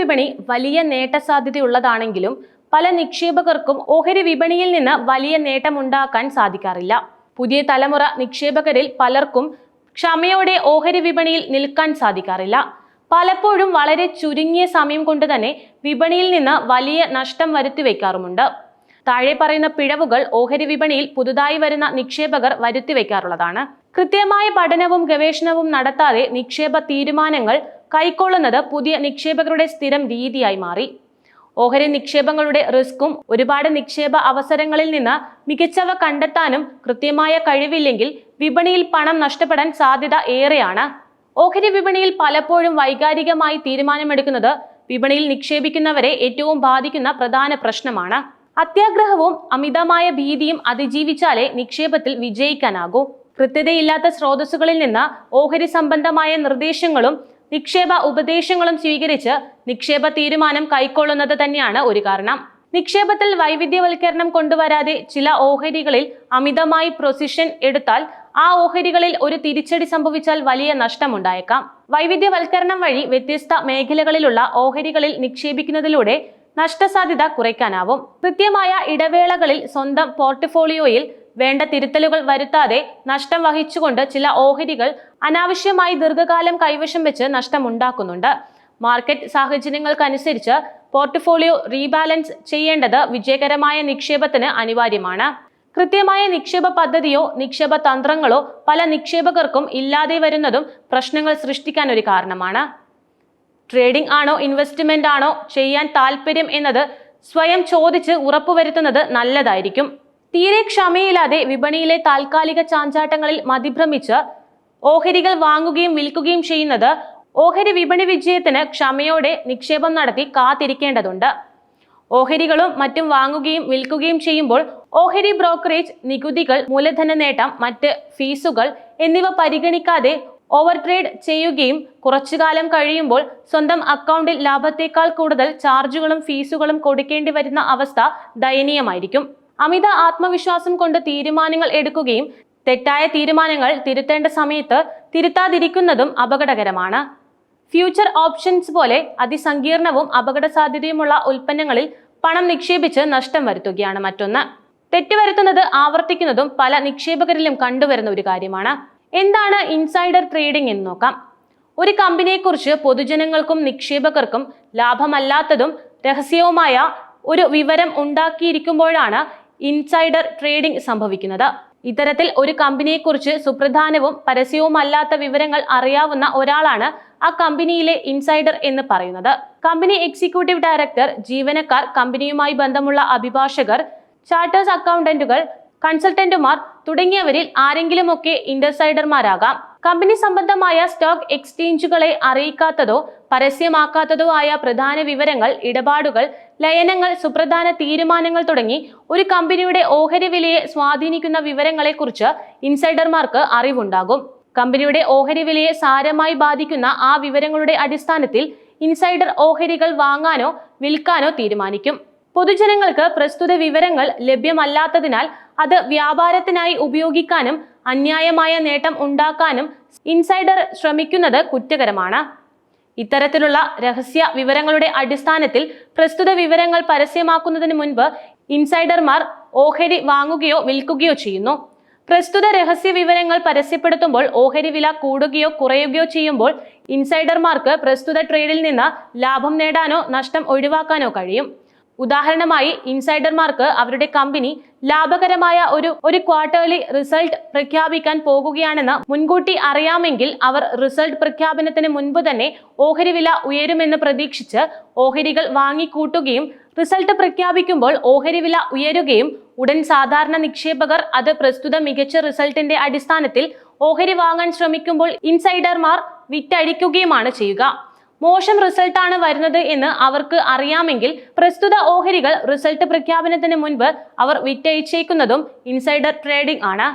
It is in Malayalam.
വിപണി വലിയ നേട്ട സാധ്യതയുള്ളതാണെങ്കിലും പല നിക്ഷേപകർക്കും ഓഹരി വിപണിയിൽ നിന്ന് വലിയ നേട്ടമുണ്ടാക്കാൻ സാധിക്കാറില്ല. പുതിയ തലമുറ നിക്ഷേപകരിൽ പലർക്കും ക്ഷമയോടെ ഓഹരി വിപണിയിൽ നിൽക്കാൻ സാധിക്കാറില്ല. പലപ്പോഴും വളരെ ചുരുങ്ങിയ സമയം കൊണ്ട് തന്നെ വിപണിയിൽ നിന്ന് വലിയ നഷ്ടം വരുത്തിവെക്കാറുമുണ്ട്. താഴെ പറയുന്ന പിഴവുകൾ ഓഹരി വിപണിയിൽ പുതുതായി വരുന്ന നിക്ഷേപകർ വരുത്തിവെക്കാറുള്ളതാണ്. കൃത്യമായ പഠനവും ഗവേഷണവും നടത്താതെ നിക്ഷേപ തീരുമാനങ്ങൾ കൈക്കൊള്ളുന്നത് പുതിയ നിക്ഷേപകരുടെ സ്ഥിരം രീതിയായി മാറി. ഓഹരി നിക്ഷേപങ്ങളുടെ റിസ്ക്കും ഒരുപാട് നിക്ഷേപ അവസരങ്ങളിൽ നിന്ന് മികച്ചവ കണ്ടെത്താനും കൃത്യമായ കഴിവില്ലെങ്കിൽ വിപണിയിൽ പണം നഷ്ടപ്പെടാൻ സാധ്യത ഏറെയാണ്. ഓഹരി വിപണിയിൽ പലപ്പോഴും വൈകാരികമായി തീരുമാനമെടുക്കുന്നത് വിപണിയിൽ നിക്ഷേപിക്കുന്നവരെ ഏറ്റവും ബാധിക്കുന്ന പ്രധാന പ്രശ്നമാണ്. അത്യാഗ്രഹവും അമിതമായ ഭീതിയും അതിജീവിച്ചാലേ നിക്ഷേപത്തിൽ വിജയിക്കാനാകൂ. കൃത്യതയില്ലാത്ത സ്രോതസ്സുകളിൽ നിന്ന് ഓഹരി സംബന്ധമായ നിർദ്ദേശങ്ങളും നിക്ഷേപ ഉപദേശങ്ങളും സ്വീകരിച്ച് നിക്ഷേപ തീരുമാനം കൈക്കൊള്ളുന്നത് തന്നെയാണ് ഒരു കാരണം. നിക്ഷേപത്തിൽ വൈവിധ്യവൽക്കരണം കൊണ്ടുവരാതെ ചില ഓഹരികളിൽ അമിതമായി പ്രൊസിഷൻ എടുത്താൽ ആ ഓഹരികളിൽ ഒരു തിരിച്ചടി സംഭവിച്ചാൽ വലിയ നഷ്ടമുണ്ടായേക്കാം. വൈവിധ്യവൽക്കരണം വഴി വ്യത്യസ്ത മേഖലകളിലുള്ള ഓഹരികളിൽ നിക്ഷേപിക്കുന്നതിലൂടെ നഷ്ടസാധ്യത കുറയ്ക്കാനാവും. കൃത്യമായ ഇടവേളകളിൽ സ്വന്തം പോർട്ട്ഫോളിയോയിൽ വേണ്ട തിരുത്തലുകൾ വരുത്താതെ നഷ്ടം വഹിച്ചുകൊണ്ട് ചില ഓഹരികൾ അനാവശ്യമായി ദീർഘകാലം കൈവശം വെച്ച് നഷ്ടമുണ്ടാക്കുന്നുണ്ട്. മാർക്കറ്റ് സാഹചര്യങ്ങൾക്കനുസരിച്ച് പോർട്ട്ഫോളിയോ റീബാലൻസ് ചെയ്യേണ്ടത് വിജയകരമായ നിക്ഷേപത്തിന് അനിവാര്യമാണ്. കൃത്യമായ നിക്ഷേപ പദ്ധതിയോ നിക്ഷേപ തന്ത്രങ്ങളോ പല നിക്ഷേപകർക്കും ഇല്ലാതെ വരുന്നതും പ്രശ്നങ്ങൾ സൃഷ്ടിക്കാൻ ഒരു കാരണമാണ്. ട്രേഡിംഗ് ആണോ ഇൻവെസ്റ്റ്മെന്റ് ആണോ ചെയ്യാൻ താല്പര്യം എന്നത് സ്വയം ചോദിച്ച് ഉറപ്പുവരുത്തുന്നത് നല്ലതായിരിക്കും. തീരെ ക്ഷമയില്ലാതെ വിപണിയിലെ താൽക്കാലിക ചാഞ്ചാട്ടങ്ങളിൽ മതിഭ്രമിച്ച് ഓഹരികൾ വാങ്ങുകയും വിൽക്കുകയും ചെയ്യുന്നത് ഓഹരി വിപണി വിജയത്തിന് ക്ഷമയോടെ നിക്ഷേപം നടത്തി കാത്തിരിക്കേണ്ടതുണ്ട്. ഓഹരികളും മറ്റും വാങ്ങുകയും വിൽക്കുകയും ചെയ്യുമ്പോൾ ഓഹരി ബ്രോക്കറേജ് നികുതികൾ മൂലധന നേട്ടം മറ്റ് ഫീസുകൾ എന്നിവ പരിഗണിക്കാതെ ഓവർ ട്രേഡ് ചെയ്യുകയും കുറച്ചു കാലം കഴിയുമ്പോൾ സ്വന്തം അക്കൗണ്ടിൽ ലാഭത്തേക്കാൾ കൂടുതൽ ചാർജുകളും ഫീസുകളും കൊടുക്കേണ്ടി വരുന്ന അവസ്ഥ ദയനീയമായിരിക്കും. അമിത ആത്മവിശ്വാസം കൊണ്ട് തീരുമാനങ്ങൾ എടുക്കുകയും തെറ്റായ തീരുമാനങ്ങൾ തിരുത്തേണ്ട സമയത്ത് തിരുത്താതിരിക്കുന്നതും അപകടകരമാണ്. ഫ്യൂച്ചർ ഓപ്ഷൻസ് പോലെ അതിസങ്കീർണവും അപകട സാധ്യതയുമുള്ള ഉൽപ്പന്നങ്ങളിൽ പണം നിക്ഷേപിച്ച് നഷ്ടം വരുത്തുകയാണ് മറ്റൊന്ന്. തെറ്റുവരുത്തുന്നത് ആവർത്തിക്കുന്നതും പല നിക്ഷേപകരിലും കണ്ടുവരുന്ന ഒരു കാര്യമാണ്. എന്താണ് ഇൻസൈഡർ ട്രേഡിംഗ് എന്ന് നോക്കാം. ഒരു കമ്പനിയെക്കുറിച്ച് പൊതുജനങ്ങൾക്കും നിക്ഷേപകർക്കും ലാഭമല്ലാത്തതും രഹസ്യവുമായ ഒരു വിവരം ഉണ്ടാക്കിയിരിക്കുമ്പോഴാണ് ഇൻസൈഡർ ട്രേഡിംഗ് സംഭവിക്കുന്നത്. ഇത്തരത്തിൽ ഒരു കമ്പനിയെക്കുറിച്ച് സുപ്രധാനവും പരസ്യവുമല്ലാത്ത വിവരങ്ങൾ അറിയാവുന്ന ഒരാളാണ് ആ കമ്പനിയിലെ ഇൻസൈഡർ എന്ന് പറയുന്നത്. കമ്പനി എക്സിക്യൂട്ടീവ് ഡയറക്ടർ ജീവനക്കാർ കമ്പനിയുമായി ബന്ധമുള്ള അഭിഭാഷകർ ചാർട്ടേഴ്സ് അക്കൗണ്ടന്റുകൾ കൺസൾട്ടന്റുമാർ തുടങ്ങിയവരിൽ ആരെങ്കിലുമൊക്കെ ഇൻഡസൈഡർമാരാകാം കമ്പനി സംബന്ധമായ സ്റ്റോക്ക് എക്സ്ചേഞ്ചുകളെ അറിയിക്കാത്തതോ പരസ്യമാക്കാത്തതോ ആയ പ്രധാന വിവരങ്ങൾ ഇടപാടുകൾ ലയനങ്ങൾ സുപ്രധാന തീരുമാനങ്ങൾ തുടങ്ങി ഒരു കമ്പനിയുടെ ഓഹരി വിലയെ സ്വാധീനിക്കുന്ന വിവരങ്ങളെക്കുറിച്ച് ഇൻസൈഡർമാർക്ക് അറിവുണ്ടാകും. കമ്പനിയുടെ ഓഹരി വിലയെ സാരമായി ബാധിക്കുന്ന ആ വിവരങ്ങളുടെ അടിസ്ഥാനത്തിൽ ഇൻസൈഡർ ഓഹരികൾ വാങ്ങാനോ വിൽക്കാനോ തീരുമാനിക്കും. പൊതുജനങ്ങൾക്ക് പ്രസ്തുത വിവരങ്ങൾ ലഭ്യമല്ലാത്തതിനാൽ അത് വ്യാപാരത്തിനായി ഉപയോഗിക്കാനും അന്യായമായ നേട്ടം ഉണ്ടാക്കാനും ഇൻസൈഡർ ശ്രമിക്കുന്നത് കുറ്റകരമാണ്. ഇത്തരത്തിലുള്ള രഹസ്യ വിവരങ്ങളുടെ അടിസ്ഥാനത്തിൽ പ്രസ്തുത വിവരങ്ങൾ പരസ്യമാക്കുന്നതിന് മുൻപ് ഇൻസൈഡർമാർ ഓഹരി വാങ്ങുകയോ വിൽക്കുകയോ ചെയ്യുന്നു. പ്രസ്തുത രഹസ്യ വിവരങ്ങൾ പരസ്യപ്പെടുത്തുമ്പോൾ ഓഹരി വില കൂടുകയോ കുറയുകയോ ചെയ്യുമ്പോൾ ഇൻസൈഡർമാർക്ക് പ്രസ്തുത ട്രേഡിൽ നിന്ന് ലാഭം നേടാനോ നഷ്ടം ഒഴിവാക്കാനോ കഴിയും. ഉദാഹരണമായി ഇൻസൈഡർമാർക്ക് അവരുടെ കമ്പനി ലാഭകരമായ ഒരു ഒരു ക്വാർട്ടേർലി റിസൾട്ട് പ്രഖ്യാപിക്കാൻ പോകുകയാണെന്ന് മുൻകൂട്ടി അറിയാമെങ്കിൽ അവർ റിസൾട്ട് പ്രഖ്യാപനത്തിന് മുൻപ് തന്നെ ഓഹരി വില ഉയരുമെന്ന് പ്രതീക്ഷിച്ച് ഓഹരികൾ വാങ്ങിക്കൂട്ടുകയും റിസൾട്ട് പ്രഖ്യാപിക്കുമ്പോൾ ഓഹരി വില ഉയരുകയും ഉടൻ സാധാരണ നിക്ഷേപകർ അത് പ്രസ്തുത മികച്ച റിസൾട്ടിന്റെ അടിസ്ഥാനത്തിൽ ഓഹരി വാങ്ങാൻ ശ്രമിക്കുമ്പോൾ ഇൻസൈഡർമാർ വിറ്റഴിക്കുകയുമാണ് ചെയ്യുക. മോശം റിസൾട്ടാണ് വരുന്നത് എന്ന് അവർക്ക് അറിയാമെങ്കിൽ പ്രസ്തുത ഓഹരികൾ റിസൾട്ട് പ്രഖ്യാപനത്തിന് മുൻപ് അവർ വിറ്റയിച്ചേക്കുന്നതും ഇൻസൈഡർ ട്രേഡിംഗ് ആണ്.